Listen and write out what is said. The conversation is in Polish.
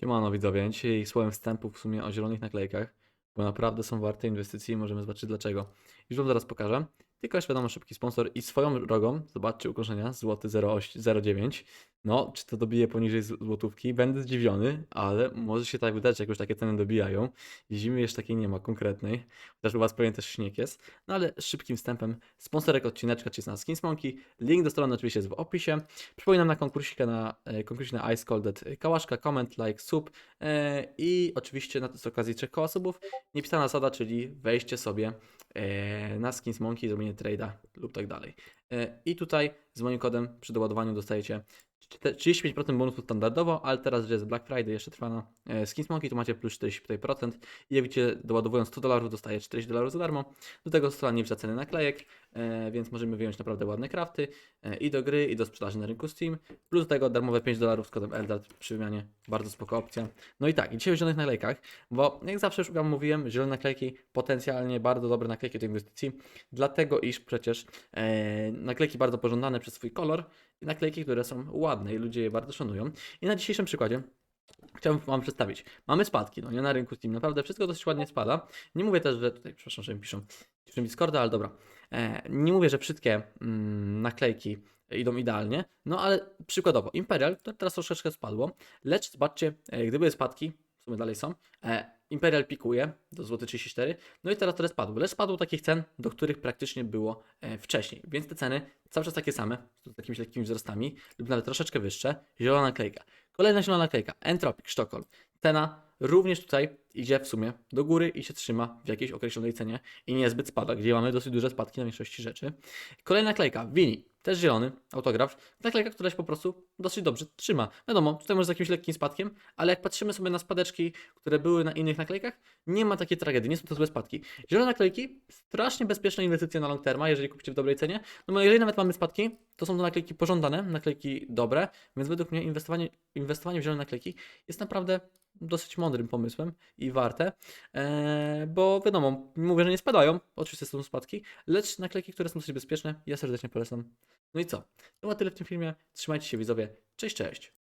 Siemano widzowie, dzisiaj słowem wstępu w sumie o zielonych naklejkach, bo naprawdę są warte inwestycji i możemy zobaczyć dlaczego. Już wam zaraz pokażę. Tylko jeszcze wiadomo, szybki sponsor i swoją drogą, zobaczcie ukończenia, złoty 0,9. No, czy to dobije poniżej złotówki? Będę zdziwiony, ale może się tak wydać, jak już takie ceny dobijają. Zimy jeszcze takiej nie ma konkretnej, chociaż u was pewnie też śnieg jest. No ale szybkim wstępem, sponsorek odcineczka, jest na Skins Monkey. Link do strony oczywiście jest w opisie. Przypominam na konkursie na, e, konkursie na Ice Colded Kałaszka, comment, like, sub e, i oczywiście na z okazji trzech koła subów niepisana zasada, czyli wejście sobie e, na Skins Monkey, zrobienie trade'a lub tak dalej. E, I tutaj z moim kodem przy doładowaniu dostajecie czte- 35% bonusu standardowo, ale teraz, że jest Black Friday, jeszcze trwa na e, Skins Monkey, to macie plus 45% i jak widzicie, doładowując 100 dolarów dostaje 40 dolarów za darmo. Do tego strona nie wrzuca ceny naklejek, więc możemy wyjąć naprawdę ładne krafty e, i do gry, i do sprzedaży na rynku Steam. Plus tego darmowe 5 dolarów z kodem Eldart przy wymianie. Bardzo spoko opcja. No i tak, i dzisiaj o zielonych naklejkach, bo jak zawsze już wam mówiłem, zielone naklejki potencjalnie bardzo dobre naklejki do inwestycji, dlatego iż przecież e, naklejki bardzo pożądane przez swój kolor i naklejki, które są ładne i ludzie je bardzo szanują. I na dzisiejszym przykładzie chciałbym Wam przedstawić. Mamy spadki, no nie na rynku Steam, naprawdę wszystko dosyć ładnie spada. Nie mówię też, że tutaj, przepraszam, że mi piszą, piszą Discorda, ale dobra. E, nie mówię, że wszystkie mm, naklejki idą idealnie, no ale przykładowo Imperial, to teraz troszeczkę spadło, lecz zobaczcie, e, gdyby spadki, w sumie dalej są, e, Imperial pikuje do złoty 34, no i teraz teraz spadły, lecz spadło takich cen, do których praktycznie było wcześniej, więc te ceny cały czas takie same, z jakimiś lekkimi wzrostami lub nawet troszeczkę wyższe, zielona naklejka. Kolejna zielona naklejka, Entropic, Sztokholm. Cena również tutaj idzie w sumie do góry i się trzyma w jakiejś określonej cenie i niezbyt spada, gdzie mamy dosyć duże spadki na większości rzeczy. Kolejna naklejka, Vini, też zielony, autograf. Naklejka, która się po prostu dosyć dobrze trzyma. Wiadomo, tutaj może z jakimś lekkim spadkiem, ale jak patrzymy sobie na spadeczki, które były na innych naklejkach, nie ma takiej tragedii, nie są to złe spadki. Zielone naklejki, strasznie bezpieczna inwestycja na long terma, jeżeli kupicie w dobrej cenie. No bo jeżeli nawet mamy spadki, to są to naklejki pożądane, naklejki dobre, więc według mnie inwestowanie, inwestowanie w zielone naklejki jest naprawdę dosyć mądrym pomysłem i warte, eee, bo wiadomo, mówię, że nie spadają, oczywiście są spadki, lecz naklejki, które są dosyć bezpieczne, ja serdecznie polecam. No i co? To było tyle w tym filmie, trzymajcie się widzowie, cześć, cześć!